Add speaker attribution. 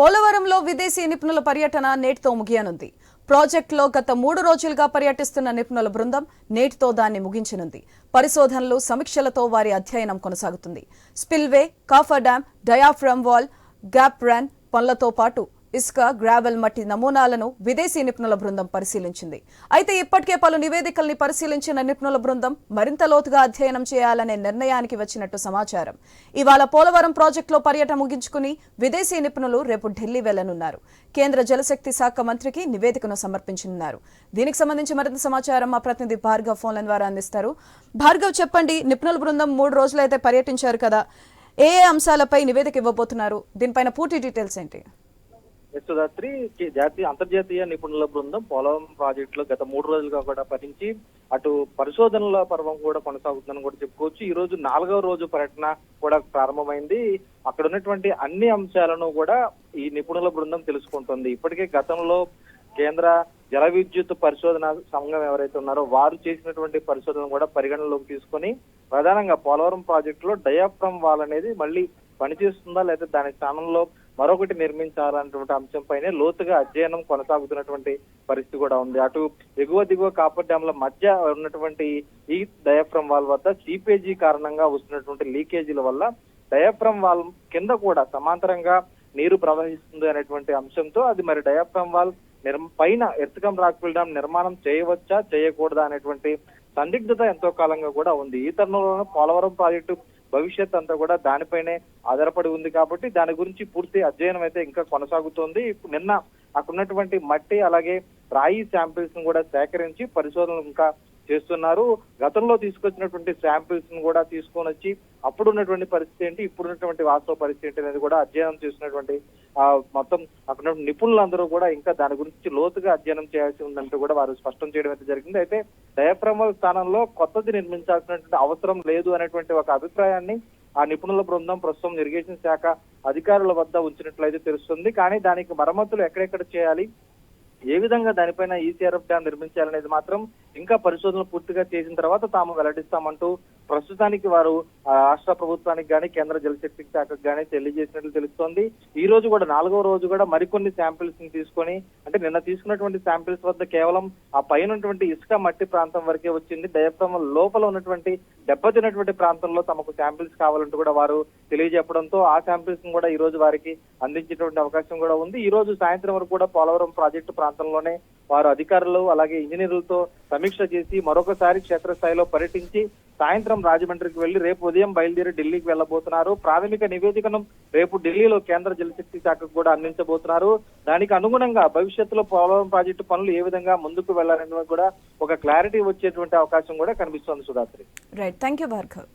Speaker 1: పోలవరంలో విదేశీ నిపుణుల పర్యటన నేటితో ముగియనుంది. ప్రాజెక్టులో గత మూడు రోజులుగా పర్యటిస్తున్న నిపుణుల బృందం నేటితో దాన్ని ముగించనుంది. పరిశోధనలు సమీక్షలతో వారి అధ్యయనం కొనసాగుతుంది. Spillway coffer dam diaphragm wall gap run పనులతో పాటు ఇసుక గ్రావెల్ మట్టి నమూనాలను విదేశీ నిపుణుల బృందం పరిశీలించింది. అయితే ఇప్పటికే పలు నివేదికల్ని పరిశీలించిన నిపుణుల బృందం మరింత లోతుగా అధ్యయనం చేయాలనే నిర్ణయానికి వచ్చినట్టు సమాచారం. ఇవాళ పోలవరం ప్రాజెక్టులో పర్యటన ముగించుకుని విదేశీ నిపుణులు రేపు ఢిల్లీ వెళ్ళనున్నారు. కేంద్ర జలశక్తి శాఖ మంత్రికి నివేదికను సమర్పించనున్నారు. దీనికి సంబంధించి మరింత సమాచారం మా ప్రతినిధి భార్గవ్ ఫోన్ల ద్వారా అందిస్తారు. భార్గవ్ చెప్పండి నిపుణుల బృందం మూడు రోజులైతే పర్యటించారు కదా ఏ ఏ అంశాలపై నివేదిక ఇవ్వబోతున్నారు? దీనిపైన పూర్తి డీటెయిల్స్ ఏంటి?
Speaker 2: యశోదాత్రి జాతీయ అంతర్జాతీయ నిపుణుల బృందం పోలవరం ప్రాజెక్టులో గత మూడు రోజులుగా కూడా పఠించి అటు పరిశోధనల పర్వం కూడా కొనసాగుతుందని కూడా చెప్పుకోవచ్చు. ఈ రోజు నాలుగవ రోజు పర్యటన కూడా ప్రారంభమైంది. అక్కడ ఉన్నటువంటి అన్ని అంశాలను కూడా ఈ నిపుణుల బృందం తెలుసుకుంటుంది. ఇప్పటికే గతంలో కేంద్ర జల విద్యుత్ పరిశోధన సంఘం ఎవరైతే ఉన్నారో వారు చేసినటువంటి పరిశోధన కూడా పరిగణనలోకి తీసుకొని ప్రధానంగా పోలవరం ప్రాజెక్టులో డయాఫ్రమ్ వాల్ అనేది మళ్ళీ పనిచేస్తుందా లేదా దాని స్థానంలో మరొకటి నిర్మించాలన్నటువంటి అంశంపైనే లోతుగా అధ్యయనం కొనసాగుతున్నటువంటి పరిస్థితి కూడా ఉంది. అటు ఎగువ దిగువ కాపర్ డ్యాంల మధ్య ఉన్నటువంటి ఈ డయాఫ్రమ్ వాల్ వద్ద సీపేజీ కారణంగా వస్తున్నటువంటి లీకేజీల వల్ల డయాఫ్రమ్ వాల్ కింద కూడా సమాంతరంగా నీరు ప్రవహిస్తుంది అనేటువంటి అంశంతో అది మరి డయాఫ్రమ్ వాల్ నిర్మ పైన ఎర్తకం రాక్విల్ డ్యామ్ నిర్మాణం చేయవచ్చా చేయకూడదా అనేటువంటి సందిగ్ధత ఎంతో కాలంగా కూడా ఉంది. ఈ తరుణంలోనూ పోలవరం ప్రాజెక్టు భవిష్యత్ అంతా కూడా దానిపైనే ఆధారపడి ఉంది కాబట్టి దాని గురించి పూర్తి అధ్యయనం అయితే ఇంకా కొనసాగుతోంది. ఇప్పుడు నిన్న అక్కడ ఉన్నటువంటి మట్టి అలాగే రాయి శాంపిల్స్ను కూడా సేకరించి పరిశోధనలు ఇంకా చేస్తున్నారు. గతంలో తీసుకొచ్చినటువంటి శాంపిల్స్ను కూడా తీసుకొని వచ్చి అప్పుడు ఉన్నటువంటి పరిస్థితి ఏంటి ఇప్పుడు ఉన్నటువంటి వాస్తవ పరిస్థితి ఏంటి అనేది కూడా అధ్యయనం చేసినటువంటి ఆ మొత్తం అక్కడ నిపుణులందరూ కూడా ఇంకా దాని గురించి లోతుగా అధ్యయనం చేయాల్సి ఉందంటూ కూడా వారు స్పష్టం చేయడం అయితే జరిగింది. అయితే డయాఫ్రమల్ స్థానంలో కొత్తది నిర్మించాల్సినటువంటి అవసరం లేదు అనేటువంటి ఒక అభిప్రాయాన్ని ఆ నిపుణుల బృందం ప్రస్తుతం ఇరిగేషన్ శాఖ అధికారుల వద్ద ఉంచినట్లయితే తెలుస్తుంది. కానీ దానికి మరమ్మతులు ఎక్కడెక్కడ చేయాలి ఏ విధంగా దానిపైన ఈసీఆర్ఎఫ్ డ్యాం నిర్మించాలనేది మాత్రం ఇంకా పరిశోధనలు పూర్తిగా చేసిన తర్వాత తాము వెల్లడిస్తామంటూ ప్రస్తుతానికి వారు రాష్ట్ర ప్రభుత్వానికి కానీ కేంద్ర జలశక్తి శాఖకు కానీ తెలియజేసినట్లు తెలుస్తోంది. ఈ రోజు కూడా నాలుగో రోజు కూడా మరికొన్ని శాంపిల్స్ని తీసుకొని అంటే నిన్న తీసుకున్నటువంటి శాంపిల్స్ వద్ద కేవలం ఆ పైన ఉన్నటువంటి ఇసుక మట్టి ప్రాంతం వరకే వచ్చింది. డయాఫ్రమ్ లోపల ఉన్నటువంటి దెబ్బతిన్నటువంటి ప్రాంతంలో తమకు శాంపిల్స్ కావాలంటూ కూడా వారు తెలియజెప్పడంతో ఆ శాంపిల్స్ కూడా ఈ రోజు వారికి అందించేటువంటి అవకాశం కూడా ఉంది. ఈ రోజు సాయంత్రం వరకు కూడా పోలవరం ప్రాజెక్టు ప్రాంతంలోనే వారు అధికారులు అలాగే ఇంజనీర్లతో సమీక్ష చేసి మరొకసారి క్షేత్రస్థాయిలో పర్యటించి సాయంత్రం రాజమండ్రికి వెళ్ళి రేపు ఉదయం బయలుదేరి ఢిల్లీకి వెళ్ళబోతున్నారు ప్రాథమిక నివేదికను రేపు ఢిల్లీలో కేంద్ర జలశక్తి శాఖకు కూడా అందించబోతున్నారు. దానికి అనుగుణంగా భవిష్యత్తులో పోలవరం ప్రాజెక్టు పనులు ఏ విధంగా ముందుకు వెళ్ళాలనేది కూడా ఒక క్లారిటీ వచ్చేటువంటి అవకాశం కూడా కనిపిస్తోంది Sudhatri
Speaker 1: right thank you Bhargav